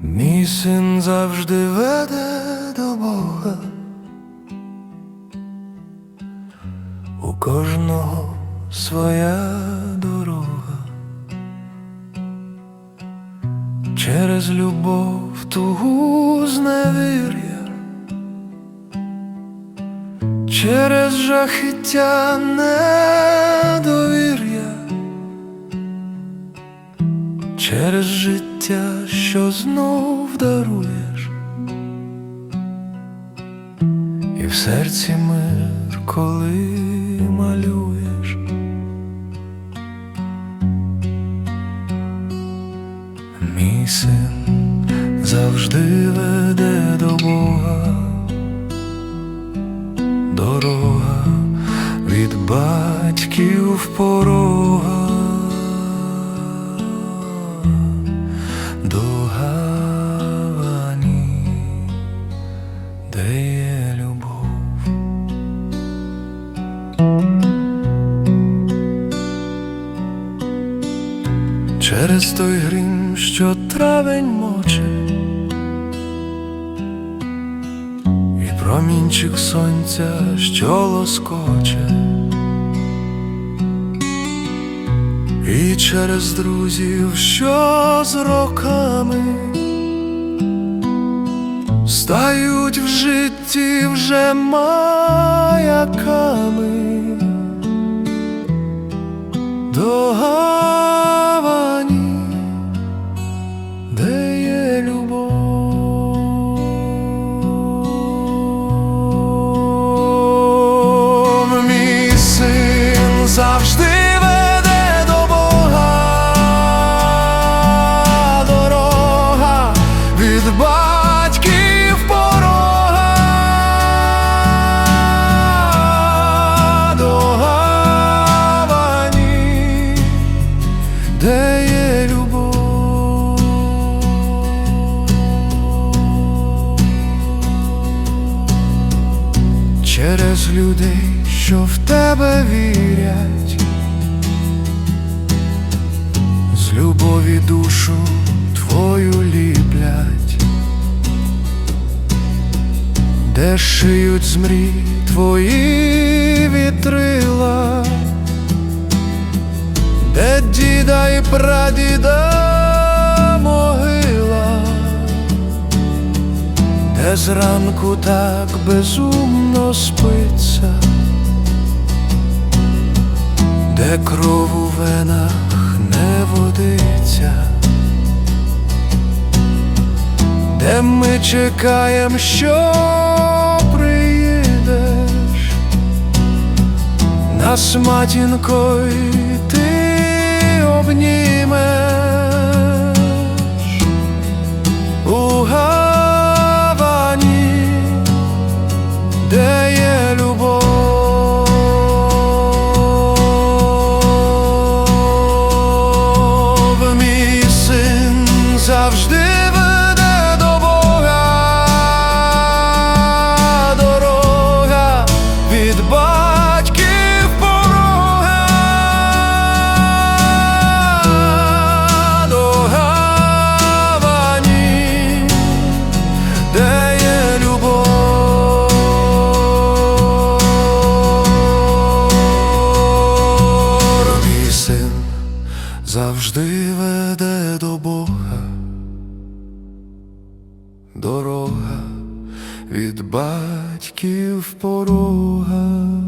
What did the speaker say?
Мій син завжди веде до Бога. У кожного своя дорога. Через любов тугу зневір'я, через жахіття недовір'я, через життя, що знов даруєш, і в серці мир, коли малюєш. Мій син завжди веде до Бога, дорога від батьків порога любов. Через той грім, що травень моче, і промінчик сонця, що лоскоче, і через друзів, що з роками стають в житті вже маяками. До гавані, де є любов, мій син завжди Через людей, що в тебе вірять, з любові душу твою ліплять, де шиють з мрій твої вітрила, де діда і прадіда де зранку так безумно спиться, де кров у венах не водиться, де ми чекаєм, що приїдеш, нас матінкою ти обнімеш завжди веде до Бога, дорога від батьків порога